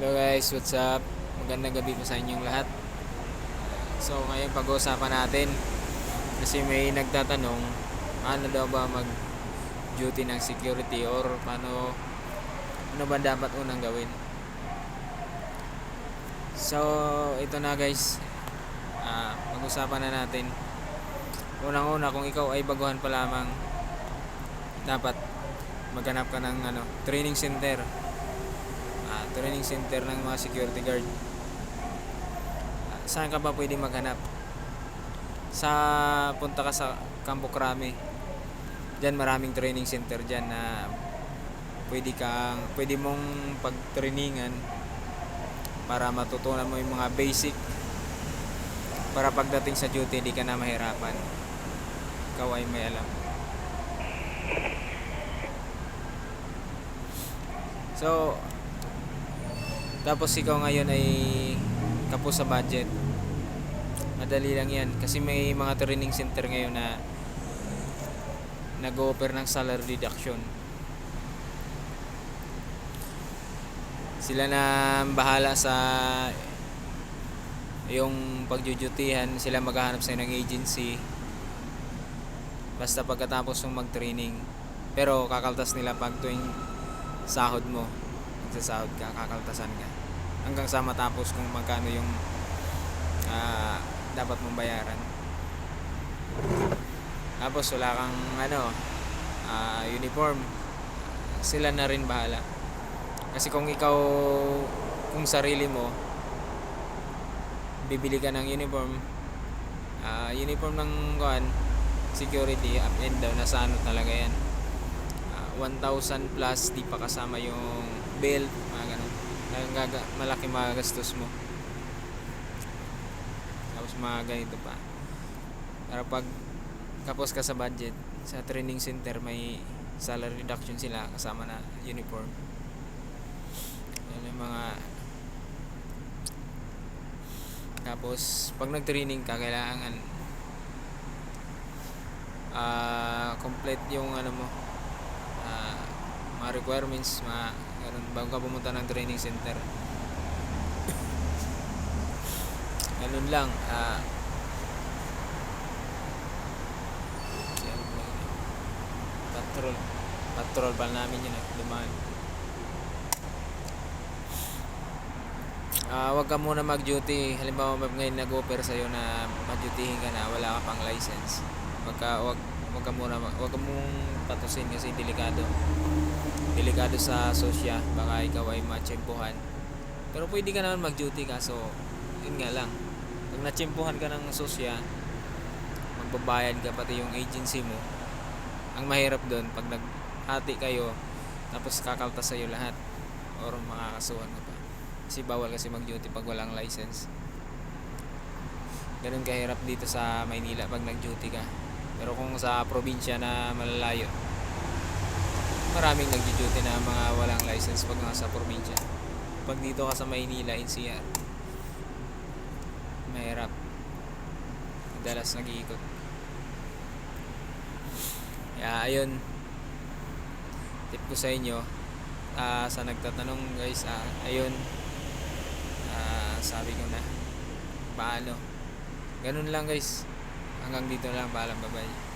Hello guys, what's up? Magandang gabi po sa inyong lahat. So ngayon pag-uusapan natin kasi may nagtatanong ano daw ba mag duty ng security or paano ano ba dapat unang gawin. So ito na guys. Ah, pag-usapan na natin. Unang-una kung ikaw ay baguhan pa lamang dapat maghanap ka ng ano, training center training center ng mga security guard. Saan ka ba pwede maghanap? Sa punta ka sa Campo Crame. Diyan maraming training center diyan na pwede kang pwede mong pagtrainingan para matutunan mo yung mga basic para pagdating sa duty hindi ka na mahirapan. Ikaw ay may alam. So, tapos ikaw ngayon ay kapos sa budget. Madali lang yan. Kasi may mga training center ngayon na nag-offer ng salary deduction. Sila na bahala sa yung pagjujutihan. Sila maghahanap sa'yo ng agency. Basta pagkatapos ng mag-training. Pero kakaltas nila pag tuwing sahod mo magsasahod ka, kakaltasan ka. Hanggang sa matapos kung magkano yung ah, dapat mong bayaran. Tapos wala kang ano, ah, uniform. Sila na rin bahala. Kasi kung ikaw, kung sarili mo, bibili ka ng uniform, ah, uniform ng kuan, security, up and down, nasa ano talaga yan. Ah, 1,000 plus, di pa kasama yung belt, mga ganun. Nagaga, malaki magagastos mo. Tapos mga ganito pa. Para pag kapos ka sa budget, sa training center may salary reduction sila kasama na uniform. Yan yung mga tapos pag nag-training ka kailangan ah complete yung ano mo mga requirements mga ganun bago ka pumunta ng training center ganun lang lang. patrol patrol pa namin yun eh dumaan Ah, wag ka muna mag-duty. Halimbawa, ngayon nag-offer sa'yo na mag-dutyhin ka na, wala ka pang license. Wag ka, wag, wag ka muna, wag ka mong patusin kasi delikado. Delikado sa sosya, baka ikaw ay matsempuhan. Pero pwede ka naman mag-duty kaso, yun nga lang. Pag natsempuhan ka ng sosya, magbabayad ka pati yung agency mo. Ang mahirap doon, pag naghati kayo, tapos kakaltas sa'yo lahat, or makakasuhan ka pa. Kasi bawal kasi mag-duty pag walang license. Ganun kahirap dito sa Maynila pag nag-duty ka. Pero kung sa probinsya na malalayo, maraming nag-duty na mga walang license pag nasa probinsya. Pag dito ka sa Maynila, NCR, mahirap. Madalas nag-iikot. Kaya ayun, tip ko sa inyo, ah, sa nagtatanong guys, ah, ayun, ah, sabi ko na, paano. Ganun lang guys. Hanggang dito lang, paalam, bye-bye.